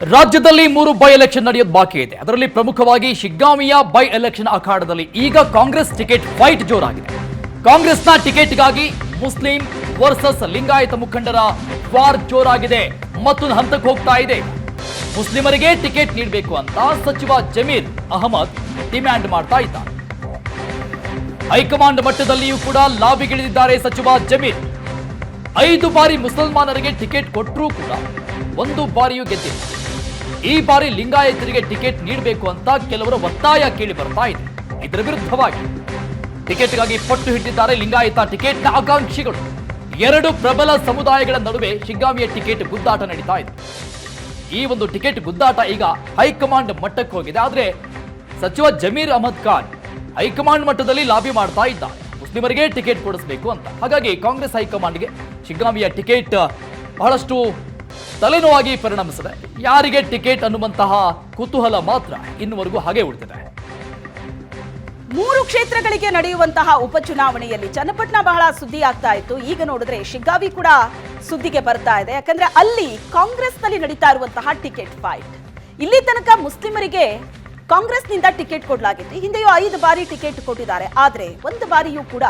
ರಾಜ್ಯದಲ್ಲಿ ಮೂರು by election ನಡೆಯೋದು ಬಾಕಿ ಇದೆ. ಅದರಲ್ಲಿ ಪ್ರಮುಖವಾಗಿ ಶಿಗ್ಗಾಮಿಯ ಬೈ ಎಲೆಕ್ಷನ್ ಅಖಾಡದಲ್ಲಿ ಈಗ ಕಾಂಗ್ರೆಸ್ ಟಿಕೆಟ್ ಫೈಟ್ ಜೋರಾಗಿದೆ. ಕಾಂಗ್ರೆಸ್ನ ಟಿಕೆಟ್ಗಾಗಿ ಮುಸ್ಲಿಂ ವರ್ಸಸ್ ಲಿಂಗಾಯತ ಮುಖಂಡರ ವಾರ್ ಜೋರಾಗಿದೆ. ಮತ್ತೊಂದು ಹಂತಕ್ಕೆ ಹೋಗ್ತಾ ಇದೆ. ಮುಸ್ಲಿಮರಿಗೆ ಟಿಕೆಟ್ ನೀಡಬೇಕು ಅಂತ ಸಚಿವ ಜಮೀರ್ ಅಹಮದ್ ಡಿಮ್ಯಾಂಡ್ ಮಾಡ್ತಾ ಇದ್ದಾರೆ. ಹೈಕಮಾಂಡ್ ಮಟ್ಟದಲ್ಲಿಯೂ ಕೂಡ ಲಾಬಿಗಿಳಿದಿದ್ದಾರೆ ಸಚಿವ ಜಮೀರ್. ಐದು ಬಾರಿ ಮುಸಲ್ಮಾನರಿಗೆ ಟಿಕೆಟ್ ಕೊಟ್ಟರೂ ಕೂಡ ಒಂದು ಬಾರಿಯೂ ಗೆದ್ದಿಲ್ಲ. ಈ ಬಾರಿ ಲಿಂಗಾಯತರಿಗೆ ಟಿಕೆಟ್ ನೀಡಬೇಕು ಅಂತ ಕೆಲವರು ಒತ್ತಾಯ ಕೇಳಿ ಬರ್ತಾ ಇದೆ. ಇದರ ವಿರುದ್ಧವಾಗಿ ಟಿಕೆಟ್ಗಾಗಿ ಪಟ್ಟು ಹಿಡಿದಿದ್ದಾರೆ ಲಿಂಗಾಯತ ಟಿಕೆಟ್ ಆಕಾಂಕ್ಷಿಗಳು. ಎರಡು ಪ್ರಬಲ ಸಮುದಾಯಗಳ ನಡುವೆ ಶಿಗ್ಗಾಮಿಯ ಟಿಕೆಟ್ ಗುದ್ದಾಟ ನಡೀತಾ ಇದೆ. ಈ ಒಂದು ಟಿಕೆಟ್ ಗುದ್ದಾಟ ಈಗ ಹೈಕಮಾಂಡ್ ಮಟ್ಟಕ್ಕೆ ಹೋಗಿದೆ. ಆದರೆ ಸಚಿವ ಜಮೀರ್ ಅಹಮದ್ ಖಾನ್ ಹೈಕಮಾಂಡ್ ಮಟ್ಟದಲ್ಲಿ ಲಾಬಿ ಮಾಡ್ತಾ ಇದ್ದ ಮುಸ್ಲಿಮರಿಗೆ ಟಿಕೆಟ್ ಕೊಡಿಸಬೇಕು ಅಂತ. ಹಾಗಾಗಿ ಕಾಂಗ್ರೆಸ್ ಹೈಕಮಾಂಡ್ಗೆ ಶಿಗ್ಗಾಮಿಯ ಟಿಕೆಟ್ ಬಹಳಷ್ಟು ತಲೆನೋವಾಗಿ ಪರಿಣಮಿಸಿದೆ. ಯಾರಿಗೆ ಟಿಕೆಟ್ ಅನ್ನುವಂತಹ ಕುತೂಹಲ ಮಾತ್ರ ಇನ್ನುವರೆಗೂ ಹಾಗೆ ಉಳಿದಿದೆ. ಮೂರು ಕ್ಷೇತ್ರಗಳಿಗೆ ನಡೆಯುವಂತಹ ಉಪಚುನಾವಣೆಯಲ್ಲಿ ಚನ್ನಪಟ್ಟಣ ಬಹಳ ಸುದ್ದಿ ಆಗ್ತಾ ಇತ್ತು. ಈಗ ನೋಡಿದ್ರೆ ಶಿಗ್ಗಾವಿ ಕೂಡ ಸುದ್ದಿಗೆ ಬರ್ತಾ ಇದೆ. ಯಾಕಂದ್ರೆ ಅಲ್ಲಿ ಕಾಂಗ್ರೆಸ್ನಲ್ಲಿ ನಡೀತಾ ಇರುವಂತಹ ಟಿಕೆಟ್ ಫೈಟ್. ಇಲ್ಲಿ ತನಕ ಮುಸ್ಲಿಮರಿಗೆ ಕಾಂಗ್ರೆಸ್ನಿಂದ ಟಿಕೆಟ್ ಕೊಡಲಾಗಿತ್ತು. ಹಿಂದೆಯೂ ಐದು ಬಾರಿ ಟಿಕೆಟ್ ಕೊಟ್ಟಿದ್ದಾರೆ. ಆದರೆ ಒಂದು ಬಾರಿಯೂ ಕೂಡ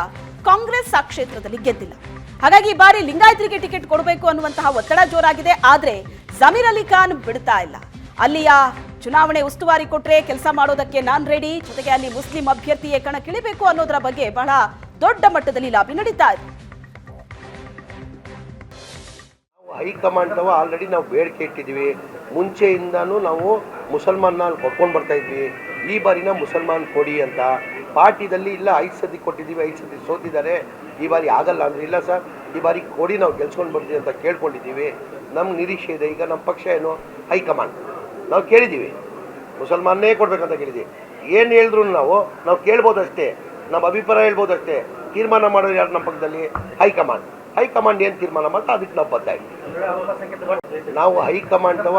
ಕಾಂಗ್ರೆಸ್ ಆ ಕ್ಷೇತ್ರದಲ್ಲಿ ಗೆದ್ದಿಲ್ಲ. ಹಾಗಾಗಿ ಈ ಬಾರಿ ಲಿಂಗಾಯತರಿಗೆ ಟಿಕೆಟ್ ಕೊಡಬೇಕು ಅನ್ನುವಂತಹ ಒತ್ತಡ ಜೋರಾಗಿದೆ, ಆದ್ರೆ ಜಮೀರ್ ಅಲಿ ಖಾನ್ ಬಿಡ್ತಾ ಇಲ್ಲ. ಅಲ್ಲಿಯ ಚುನಾವಣೆ ಉಸ್ತುವಾರಿ ಕೊಟ್ರೆ ಕೆಲಸ ಮಾಡೋದಕ್ಕೆ ನಾನ್ ರೆಡಿ ಜೊತೆಗೆ ಅಲ್ಲಿ ಮುಸ್ಲಿಂ ಅಭ್ಯರ್ಥಿಯೇ ಕಣಕ್ಕಿಳಿಬೇಕು ಅನ್ನೋದರ ಬಗ್ಗೆ ಬಹಳ ದೊಡ್ಡ ಮಟ್ಟದಲ್ಲಿ ಲಾಬಿ ನಡೀತಾ ಇದೆ. ಹೈಕಮಾಂಡ್ ತವ ಆಲ್ರೆಡಿ ನಾವು ಬೇಡಿಕೆ ಇಟ್ಟಿದ್ದೀವಿ. ಮುಂಚೆಯಿಂದನೂ ನಾವು ಮುಸಲ್ಮಾನ್ನ ಕೊಟ್ಕೊಂಡು ಬರ್ತಾ ಇದ್ವಿ. ಈ ಬಾರಿನ ಮುಸಲ್ಮಾನ್ ಕೊಡಿ ಅಂತ ಪಾರ್ಟಿದಲ್ಲಿ ಇಲ್ಲ, ಐದು ಸತಿ ಕೊಟ್ಟಿದ್ದೀವಿ, ಐದು ಸತಿ ಸೋತಿದ್ದಾರೆ. ಈ ಬಾರಿ ಆಗಲ್ಲ ಅಂದರೆ ಇಲ್ಲ ಸರ್. ಈ ಬಾರಿ ಕೊಡಿ, ನಾವು ಗೆಲ್ಸ್ಕೊಂಡು ಬರ್ತೀವಿ ಅಂತ ಕೇಳ್ಕೊಂಡಿದ್ದೀವಿ. ನಮ್ಗೆ ನಿರೀಕ್ಷೆ ಇದೆ. ಈಗ ನಮ್ಮ ಪಕ್ಷ ಏನು? ಹೈಕಮಾಂಡ್. ನಾವು ಕೇಳಿದ್ದೀವಿ. ಮುಸಲ್ಮಾನೇ ಕೊಡಬೇಕಂತ ಕೇಳಿದ್ದೀವಿ. ಏನು ಹೇಳಿದ್ರು ನಾವು? ನಾವು ಕೇಳ್ಬೋದಷ್ಟೇ. ನಮ್ಮ ಅಭಿಪ್ರಾಯ ಹೇಳ್ಬೋದಷ್ಟೇ. ತೀರ್ಮಾನ ಮಾಡೋರು ಯಾರು ನಮ್ಮ ಪಕ್ಕದಲ್ಲಿ ಹೈಕಮಾಂಡ್. ಹೈಕಮಾಂಡ್ ಏನು ತೀರ್ಮಾನ ಮಾಡ್ತಾ ಅದಕ್ಕೆ ನಾವು ಬದ್ಧ ನಾವು ಹೈಕಮಾಂಡ್ ತವ